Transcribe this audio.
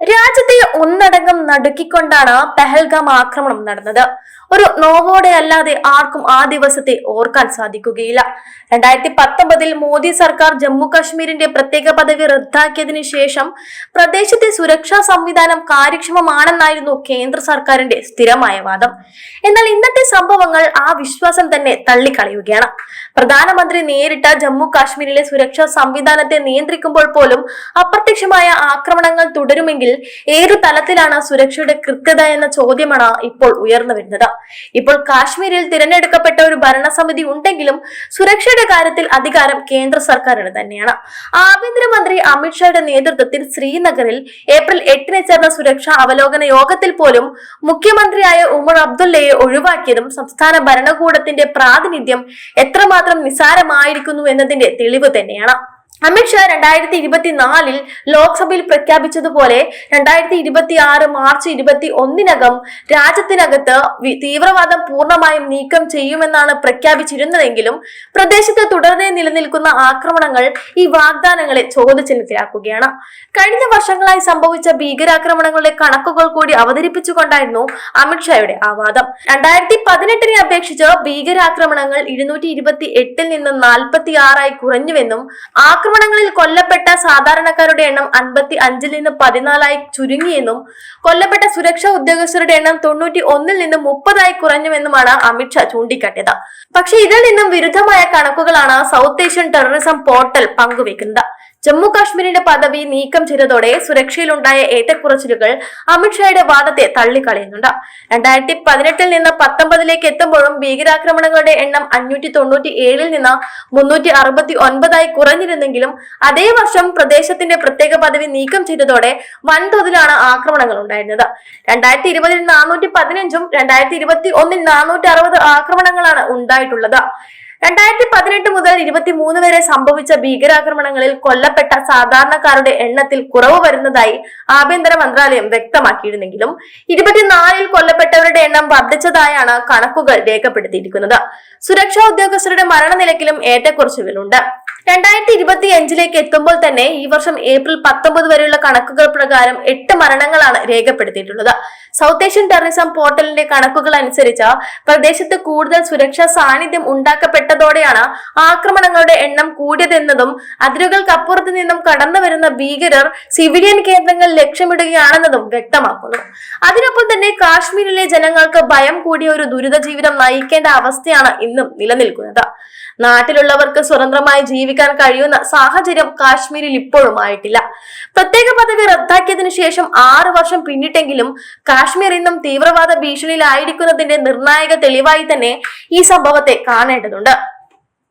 രാജ്യത്തെ ഒന്നടങ്കം നടുക്കിക്കൊണ്ടാണ് പെഹൽഗാം ആക്രമണം നടന്നത്. ഒരു നോവോടെ അല്ലാതെ ആർക്കും ആ ദിവസത്തെ ഓർക്കാൻ സാധിക്കുകയില്ല. രണ്ടായിരത്തി പത്തൊമ്പതിൽ മോദി സർക്കാർ ജമ്മു കാശ്മീരിന്റെ പ്രത്യേക പദവി റദ്ദാക്കിയതിനു ശേഷം പ്രദേശത്തെ സുരക്ഷാ സംവിധാനം കാര്യക്ഷമമാണെന്നായിരുന്നു കേന്ദ്ര സർക്കാരിന്റെ സ്ഥിരമായ വാദം. എന്നാൽ ഇന്നത്തെ സംഭവങ്ങൾ ആ വിശ്വാസം തന്നെ തള്ളിക്കളയുകയാണ്. പ്രധാനമന്ത്രി നേരിട്ട ജമ്മു കാശ്മീരിലെ സുരക്ഷാ സംവിധാനത്തെ നിയന്ത്രിക്കുമ്പോൾ പോലും അപ്രത്യക്ഷമായ ആക്രമണങ്ങൾ തുടരുമെങ്കിൽ ഏതു തലത്തിലാണ് സുരക്ഷയുടെ കൃത്യത എന്ന ചോദ്യമാണ് ഇപ്പോൾ ഉയർന്നു വരുന്നത്. ഇപ്പോൾ കാശ്മീരിൽ തിരഞ്ഞെടുക്കപ്പെട്ട ഒരു ഭരണസമിതി ഉണ്ടെങ്കിലും സുരക്ഷയുടെ കാര്യത്തിൽ അധികാരം കേന്ദ്ര സർക്കാരിന് തന്നെയാണ്. ആഭ്യന്തരമന്ത്രി അമിത്ഷായുടെ നേതൃത്വത്തിൽ ശ്രീനഗറിൽ ഏപ്രിൽ എട്ടിന് ചേർന്ന സുരക്ഷാ അവലോകന യോഗത്തിൽ പോലും മുഖ്യമന്ത്രിയായ ഉമർ അബ്ദുള്ളയെ ഒഴിവാക്കിയതും സംസ്ഥാന ഭരണകൂടത്തിന്റെ പ്രാതിനിധ്യം എത്രമാത്രം നിസാരമായിരിക്കുന്നു എന്നതിന്റെ തെളിവ് തന്നെയാണ്. അമിത്ഷാ രണ്ടായിരത്തി ഇരുപത്തിനാലിൽ ലോക്സഭയിൽ പ്രഖ്യാപിച്ചതുപോലെ രണ്ടായിരത്തി ഇരുപത്തി ആറ് മാർച്ച് ഇരുപത്തി ഒന്നിനകം രാജ്യത്തിനകത്ത് തീവ്രവാദം പൂർണമായും നീക്കം ചെയ്യുമെന്നാണ് പ്രഖ്യാപിച്ചിരുന്നതെങ്കിലും പ്രദേശത്ത് തുടർന്ന് നിലനിൽക്കുന്ന ആക്രമണങ്ങൾ ഈ വാഗ്ദാനങ്ങളെ ചോദ്യചിഹ്നത്തിലാക്കുകയാണ്. കഴിഞ്ഞ വർഷങ്ങളായി സംഭവിച്ച ഭീകരാക്രമണങ്ങളുടെ കണക്കുകൾ കൂടി അവതരിപ്പിച്ചുകൊണ്ടായിരുന്നു അമിത്ഷായുടെ ആ വാദം രണ്ടായിരത്തി പതിനെട്ടിനെ അപേക്ഷിച്ച് ഭീകരാക്രമണങ്ങൾ ഇരുന്നൂറ്റി ഇരുപത്തി എട്ടിൽ നിന്ന് നാൽപ്പത്തി ആറായി കുറഞ്ഞുവെന്നും ആക്രമണങ്ങളിൽ കൊല്ലപ്പെട്ട സാധാരണക്കാരുടെ എണ്ണം അൻപത്തി അഞ്ചിൽ നിന്ന് പതിനാലായി ചുരുങ്ങിയെന്നും കൊല്ലപ്പെട്ട സുരക്ഷാ ഉദ്യോഗസ്ഥരുടെ എണ്ണം തൊണ്ണൂറ്റി ഒന്നിൽ നിന്ന് മുപ്പതായി കുറഞ്ഞുവെന്നുമാണ് അമിത്ഷാ ചൂണ്ടിക്കാട്ടിയത്. പക്ഷേ ഇതിൽ നിന്നും വിരുദ്ധമായ കണക്കുകളാണ് സൗത്ത് ഏഷ്യൻ ടെററിസം പോർട്ടൽ പങ്കുവെക്കുന്നത്. ജമ്മു കാശ്മീരിന്റെ പദവി നീക്കം ചെയ്തതോടെ സുരക്ഷയിലുണ്ടായ ഏറ്റക്കുറച്ചിലുകൾ അമിത്ഷായുടെ വാദത്തെ തള്ളിക്കളയുന്നുണ്ട്. രണ്ടായിരത്തി പതിനെട്ടിൽ നിന്ന് പത്തൊമ്പതിലേക്ക് എത്തുമ്പോഴും ഭീകരാക്രമണങ്ങളുടെ എണ്ണം അഞ്ഞൂറ്റി തൊണ്ണൂറ്റി ഏഴിൽ നിന്ന് മുന്നൂറ്റി അറുപത്തി ഒൻപതായി കുറഞ്ഞിരുന്നെങ്കിലും അതേ വർഷം പ്രദേശത്തിന്റെ പ്രത്യേക പദവി നീക്കം ചെയ്തതോടെ വൻതോതിലാണ് ആക്രമണങ്ങൾ ഉണ്ടായിരുന്നത്. രണ്ടായിരത്തി ഇരുപതിൽ നാനൂറ്റി പതിനഞ്ചും രണ്ടായിരത്തി ഇരുപത്തി ഒന്നിൽ നാനൂറ്റി അറുപത് ആക്രമണങ്ങളാണ് ഉണ്ടായിട്ടുള്ളത്. രണ്ടായിരത്തി പതിനെട്ട് മുതൽ ഇരുപത്തി മൂന്ന് വരെ സംഭവിച്ച ഭീകരാക്രമണങ്ങളിൽ കൊല്ലപ്പെട്ട സാധാരണക്കാരുടെ എണ്ണത്തിൽ കുറവ് വരുന്നതായി ആഭ്യന്തര മന്ത്രാലയം വ്യക്തമാക്കിയിരുന്നെങ്കിലും ഇരുപത്തിനാലിൽ കൊല്ലപ്പെട്ടവരുടെ എണ്ണം വർദ്ധിച്ചതായാണ് കണക്കുകൾ രേഖപ്പെടുത്തിയിരിക്കുന്നത്. സുരക്ഷാ ഉദ്യോഗസ്ഥരുടെ മരണനിലക്കിലും ഏറ്റക്കുറച്ചിലുകളുണ്ട് രണ്ടായിരത്തി ഇരുപത്തി അഞ്ചിലേക്ക് എത്തുമ്പോൾ തന്നെ ഈ വർഷം ഏപ്രിൽ പത്തൊമ്പത് വരെയുള്ള കണക്കുകൾ പ്രകാരം എട്ട് മരണങ്ങളാണ് രേഖപ്പെടുത്തിയിട്ടുള്ളത്. സൗത്ത് ഏഷ്യൻ ടെററിസം പോർട്ടലിന്റെ കണക്കുകൾ അനുസരിച്ച് പ്രദേശത്ത് കൂടുതൽ സുരക്ഷാ സാന്നിധ്യം ഉണ്ടാക്കപ്പെട്ടതോടെയാണ് ആക്രമണങ്ങളുടെ എണ്ണം കൂടിയതെന്നതും അതിരുകൾക്കപ്പുറത്ത് നിന്നും കടന്നു വരുന്ന ഭീകരർ സിവിലിയൻ കേന്ദ്രങ്ങൾ ലക്ഷ്യമിടുകയാണെന്നതും വ്യക്തമാക്കുന്നു. അതിനൊപ്പം തന്നെ കാശ്മീരിലെ ജനങ്ങൾക്ക് ഭയം കൂടിയ ഒരു ദുരിത ജീവിതം നയിക്കേണ്ട അവസ്ഥയാണ് ഇന്നും നിലനിൽക്കുന്നത്. നാട്ടിലുള്ളവർക്ക് സ്വതന്ത്രമായി ജീവിക്കാൻ കഴിയുന്ന സാഹചര്യം കാശ്മീരിൽ ഇപ്പോഴും ആയിട്ടില്ല പ്രത്യേക പദവി റദ്ദാക്കിയതിനു ശേഷം ആറു വർഷം പിന്നിട്ടെങ്കിലും കാശ്മീർ ഇന്നും തീവ്രവാദ ഭീഷണിയിലായിരിക്കുന്നതിന്റെ നിർണായക തെളിവായി തന്നെ ഈ സംഭവത്തെ കാണേണ്ടതുണ്ട്.